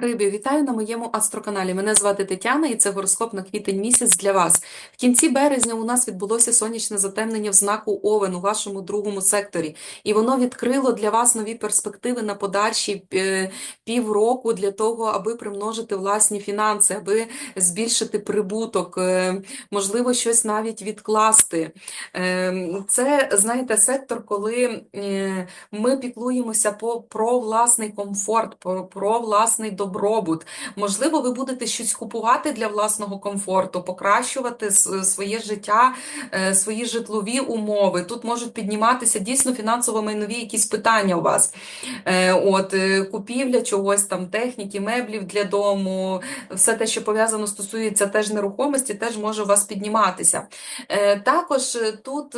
Риби, вітаю на моєму астроканалі. Мене звати Тетяна і це гороскоп на квітень місяць для вас. В кінці березня у нас відбулося сонячне затемнення в знаку Овен у вашому другому секторі, і воно відкрило для вас нові перспективи на подальші е, півроку для того, аби примножити власні фінанси, аби збільшити прибуток, е, можливо, щось навіть відкласти. Е, Це, знаєте, сектор, коли ми піклуємося про власний комфорт, про власний добробут. Можливо, ви будете щось купувати для власного комфорту, покращувати своє життя, е, свої житлові умови. Тут можуть підніматися дійсно фінансово-майнові якісь питання у вас. Е, От, е, купівля чогось там, техніки, меблів для дому, все те, що пов'язано стосується теж нерухомості, теж може у вас підніматися. Також тут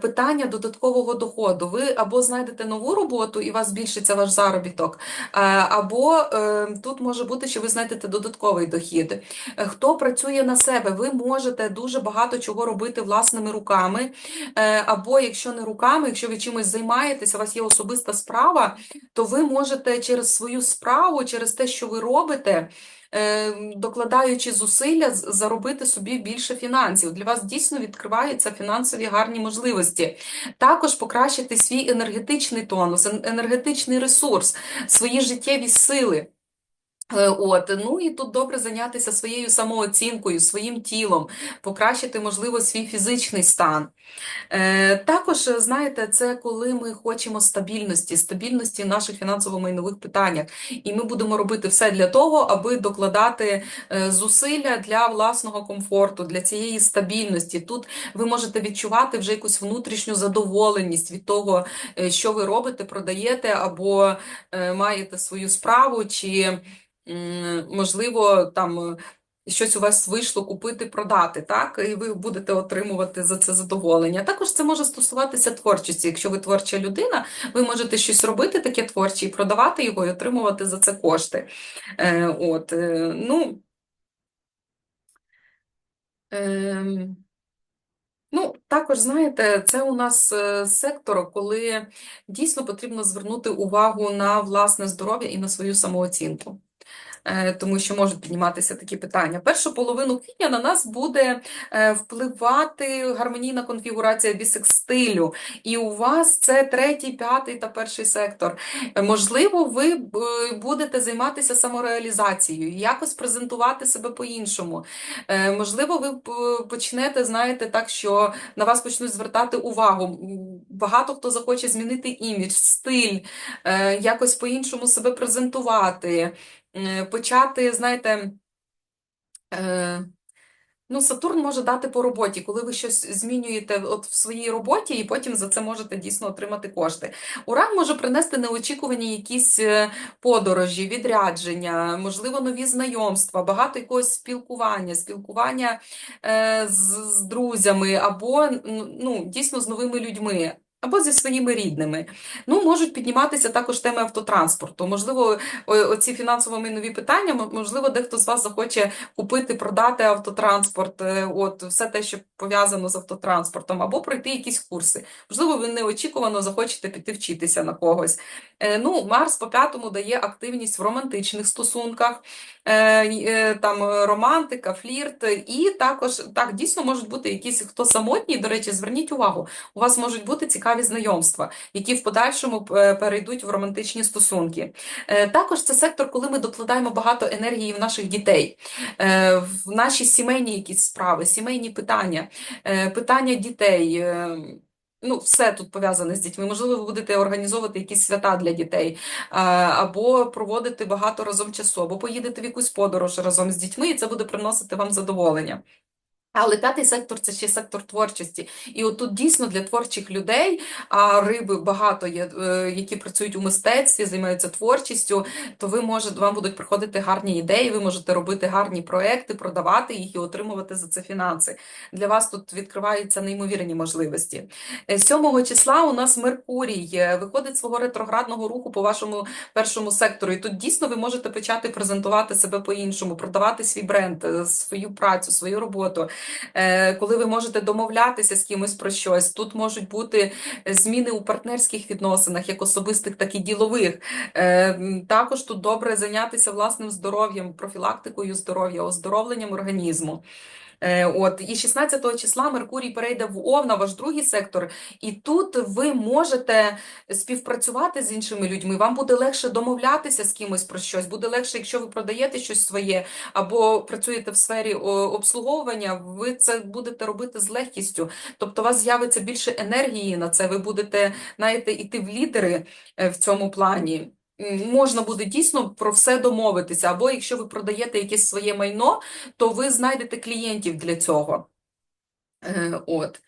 питання додаткового доходу. Ви або знайдете нову роботу і у вас збільшиться ваш заробіток, або тут може бути, що ви знайдете додатковий дохід. Е, Хто працює на себе, ви можете дуже багато чого робити власними руками, Е, або якщо не руками, якщо ви чимось займаєтеся, у вас є особиста справа, то ви можете через свою справу, через те, що ви робите, е, докладаючи зусилля, заробити собі більше фінансів. Для вас дійсно відкриваються фінансові гарні можливості. Також покращити свій енергетичний тонус, енергетичний ресурс, свої життєві сили. Е, От, ну і тут добре зайнятися своєю самооцінкою, своїм тілом, покращити, можливо, свій фізичний стан. Е, Також, знаєте, це коли ми хочемо стабільності, стабільності в наших фінансово-майнових питаннях. І ми будемо робити все для того, аби докладати е, зусилля для власного комфорту, для цієї стабільності. Тут ви можете відчувати вже якусь внутрішню задоволеність від того, е, що ви робите, продаєте або маєте свою справу, чи, можливо, там. е, щось у вас вийшло купити, продати, так? І ви будете отримувати за це задоволення. Також це може стосуватися творчості. Якщо ви творча людина, ви можете щось робити таке творче і продавати його, і отримувати за це кошти. Е, от, е, ну, ем, Ну, також, знаєте, це у нас сектор, коли дійсно потрібно звернути увагу на власне здоров'я і на свою самооцінку. Е, Тому що можуть підніматися такі питання. Першу половину квітня на нас буде е, впливати гармонійна конфігурація бісекстилю, і у вас це третій, п'ятий та перший сектор. Е, Можливо, ви будете займатися самореалізацією, якось презентувати себе по-іншому. Можливо, ви почнете, знаєте, так, що на вас почнуть звертати увагу. Багато хто захоче змінити імідж, стиль, якось по-іншому себе презентувати, почати, знаєте, е, Ну, Сатурн може дати по роботі, коли ви щось змінюєте от в своїй роботі, і потім за це можете дійсно отримати кошти. Уран може принести неочікувані якісь е, подорожі, відрядження, можливо, нові знайомства, багато якогось спілкування, спілкування е, з, з друзями, або ну, дійсно з новими людьми. Або зі своїми рідними. Ну, можуть підніматися також теми автотранспорту. Можливо, оці фінансово-майнові питання, можливо, дехто з вас захоче купити, продати автотранспорт, е, от все те, що пов'язано з автотранспортом, або пройти якісь курси. Можливо, ви неочікувано захочете піти вчитися на когось. Е, Ну, Марс по п'ятому дає активність в романтичних стосунках, е, там романтика, флірт, і також так дійсно можуть бути якісь хто самотній. До речі, зверніть увагу, у вас можуть бути цікаві знайомства, які в подальшому е, перейдуть в романтичні стосунки. Е, Також це сектор, коли ми докладаємо багато енергії в наших дітей, е, в наші сімейні якісь справи, сімейні питання, питання дітей. Ну, все тут пов'язане з дітьми. Можливо, ви будете організовувати якісь свята для дітей, або проводити багато разом часу, або поїдете в якусь подорож разом з дітьми, і це буде приносити вам задоволення. Але п'ятий сектор це ще сектор творчості. І от тут дійсно для творчих людей, а риби багато є, е, які працюють у мистецтві, займаються творчістю, то ви можете, вам будуть приходити гарні ідеї, ви можете робити гарні проекти, продавати їх і отримувати за це фінанси. Для вас тут відкриваються неймовірні можливості. Е, 7 числа у нас Меркурій е, виходить свого ретроградного руху по вашому першому сектору. І тут дійсно ви можете почати презентувати себе по-іншому, продавати свій бренд, е, свою працю, свою роботу. Е, коли ви можете домовлятися з кимось про щось. Тут можуть бути зміни у партнерських відносинах, як особистих, так і ділових. Е, Також тут добре зайнятися власним здоров'ям, профілактикою здоров'я, оздоровленням організму. Е, От, і 16 числа Меркурій перейде в Овна, ваш другий сектор, і тут ви можете співпрацювати з іншими людьми. Вам буде легше домовлятися з кимось про щось. Буде легше, якщо ви продаєте щось своє або працюєте в сфері обслуговування, ви це будете робити з легкістю. Тобто, у вас з'явиться більше енергії на це. Ви будете, знаєте, іти в лідери е, в цьому плані. Можна буде дійсно про все домовитися, або якщо ви продаєте якесь своє майно, то ви знайдете клієнтів для цього. Е, От.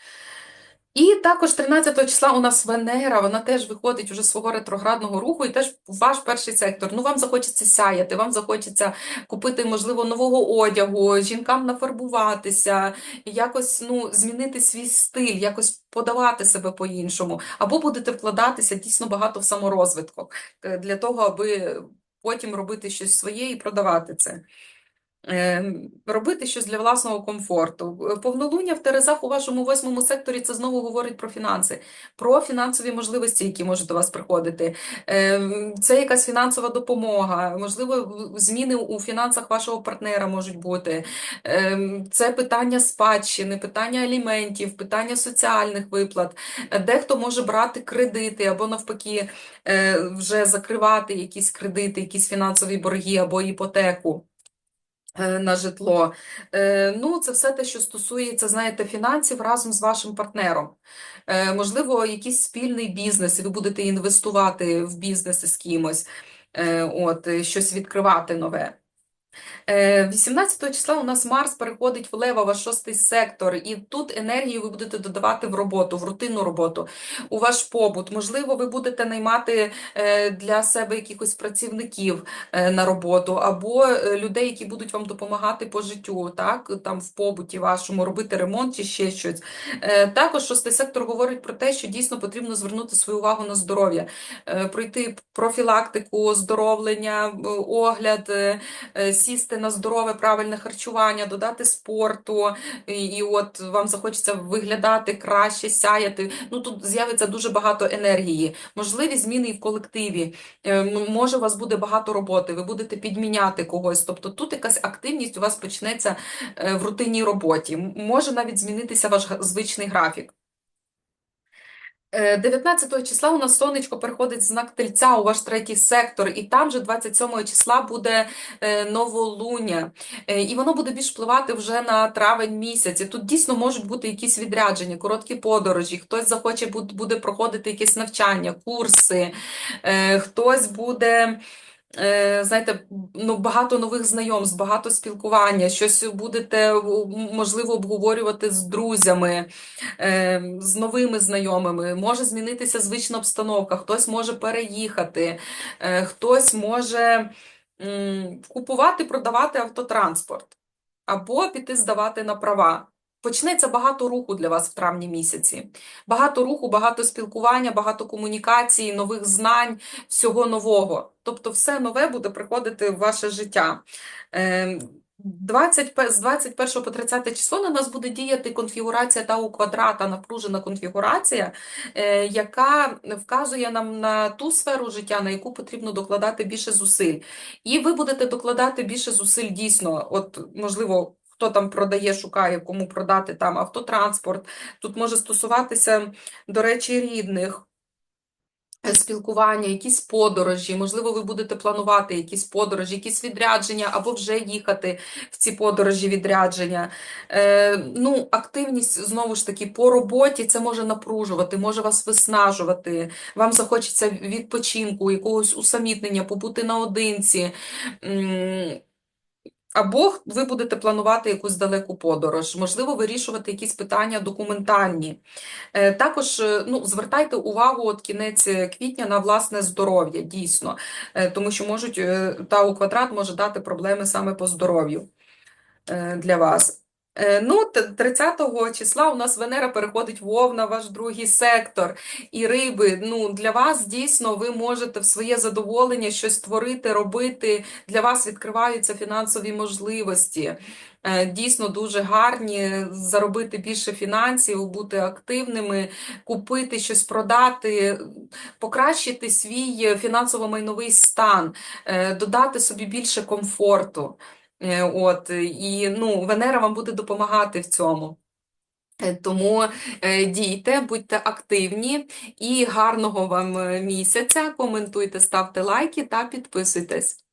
І також 13 числа у нас Венера, вона теж виходить уже з свого ретроградного руху, і теж ваш перший сектор. Ну, вам захочеться сяяти, вам захочеться купити, можливо, нового одягу, жінкам нафарбуватися, якось ну, змінити свій стиль, якось подавати себе по-іншому. Або будете вкладатися дійсно багато в саморозвиток е, для того, аби потім робити щось своє і продавати це. Е, Робити щось для власного комфорту. Е, Повнолуння в Терезах у вашому восьмому секторі це знову говорить про фінанси, про фінансові можливості, які можуть до вас приходити. Е, Це якась фінансова допомога, можливо, зміни у фінансах вашого партнера можуть бути. Е, Це питання спадщини, питання аліментів, питання соціальних виплат. Е, Дехто може брати кредити або навпаки е, вже закривати якісь кредити, якісь фінансові борги або іпотеку на житло. Е, Ну, це все те, що стосується, знаєте, фінансів разом з вашим партнером. Е, Можливо, якийсь спільний бізнес, і ви будете інвестувати в бізнеси з кимось, е, от, е, щось відкривати нове. Е, 18 числа у нас Марс переходить в Лева, ваш шостий сектор, і тут енергію ви будете додавати в роботу, в рутинну роботу, у ваш побут. Можливо, ви будете наймати е, для себе якихось працівників е, на роботу, або е, людей, які будуть вам допомагати по життю, так, там в побуті вашому, робити ремонт чи ще щось. Е, Також шостий сектор говорить про те, що дійсно потрібно звернути свою увагу на здоров'я, е, пройти профілактику, оздоровлення, е, огляд, е, е, сісти на здорове, правильне харчування, додати спорту, і, от вам захочеться виглядати краще, сяяти. Ну тут з'явиться дуже багато енергії, можливі зміни і в колективі. Е, Може, у вас буде багато роботи, ви будете підміняти когось. Тобто тут якась активність у вас почнеться е, в рутинній роботі. Може навіть змінитися ваш звичний графік. Е, 19 числа у нас сонечко переходить знак Тельця у ваш третій сектор, і там же 27 числа буде е, новолуння, Е, і воно буде більш впливати вже на травень місяць. І тут дійсно можуть бути якісь відрядження, короткі подорожі, хтось захоче буде проходити якісь навчання, курси, е, хтось буде. Е, Знаєте, ну, багато нових знайомств, багато спілкування, щось будете, можливо, обговорювати з друзями е, з новими знайомими, може змінитися звична обстановка, хтось може переїхати, е, хтось може купувати, продавати автотранспорт або піти здавати на права. Почнеться багато руху для вас в травні місяці. Багато руху, багато спілкування, багато комунікацій, нових знань, всього нового. Тобто все нове буде приходити в ваше життя. Е, 20, з 21 по 30 число на нас буде діяти конфігурація Тау квадрата, напружена конфігурація, е, яка вказує нам на ту сферу життя, на яку потрібно докладати більше зусиль. І ви будете докладати більше зусиль дійсно. От, можливо, хто там продає, шукає, кому продати там автотранспорт. Тут може стосуватися, до речі, рідних спілкування, якісь подорожі, можливо, ви будете планувати якісь подорожі, якісь відрядження, або вже їхати в ці подорожі, відрядження. Е, ну, активність, знову ж таки, по роботі це може напружувати, може вас виснажувати, вам захочеться відпочинку, якогось усамітнення, побути наодинці. Або ви будете планувати якусь далеку подорож, можливо, вирішувати якісь питання документальні. Е, Також е, ну, звертайте увагу от кінець е, квітня на власне здоров'я, дійсно, тому що можуть та у квадрат може дати проблеми саме по здоров'ю для вас. Е, Ну, т- 30 числа у нас Венера переходить в Овна, ваш другий сектор. І риби, ну, для вас дійсно ви можете в своє задоволення щось творити, робити. Для вас відкриваються фінансові можливості. Е, Дійсно дуже гарні, заробити більше фінансів, бути активними, купити щось, продати, покращити свій фінансово-майновий стан, е, додати собі більше комфорту. Е, От, і ну, Венера вам буде допомагати в цьому. Е, Тому е, дійте, будьте активні і гарного вам місяця. Коментуйте, ставте лайки та підписуйтесь.